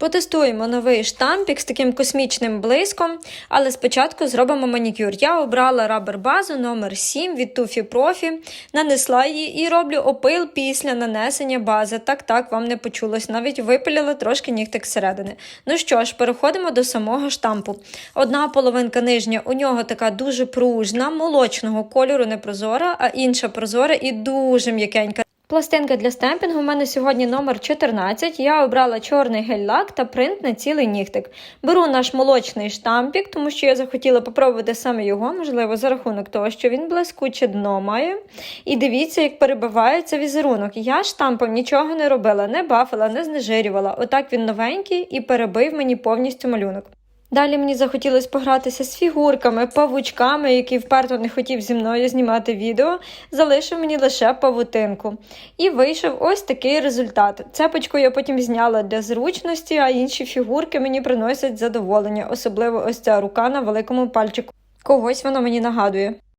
Потестуємо новий штампік з таким космічним блиском, але спочатку зробимо манікюр. Я обрала рабер базу номер 7 від Tufi Profi, нанесла її і роблю опил після нанесення бази. Так, так, вам не почулось. Навіть випиляла трошки нігтик зсередини. Ну що ж, переходимо до самого штампу. Одна половинка нижня у нього така дуже пружна, молочного кольору, не прозора, а інша прозора і дуже м'якенька. Пластинка для стемпінгу у мене сьогодні номер 14. Я обрала чорний гель-лак та принт на цілий нігтик. Беру наш молочний штампік, тому що я захотіла попробувати саме його, можливо, за рахунок того, що він блискуче дно має. І дивіться, як перебивається візерунок. Я штампом нічого не робила, не бафила, не знежирювала. Отак він новенький і перебив мені повністю малюнок. Далі мені захотілося погратися з фігурками, павучками, який вперто не хотів зі мною знімати відео, залишив мені лише павутинку. І вийшов ось такий результат. Цепочку я потім зняла для зручності, а інші фігурки мені приносять задоволення, особливо ось ця рука на великому пальчику. Когось воно мені нагадує.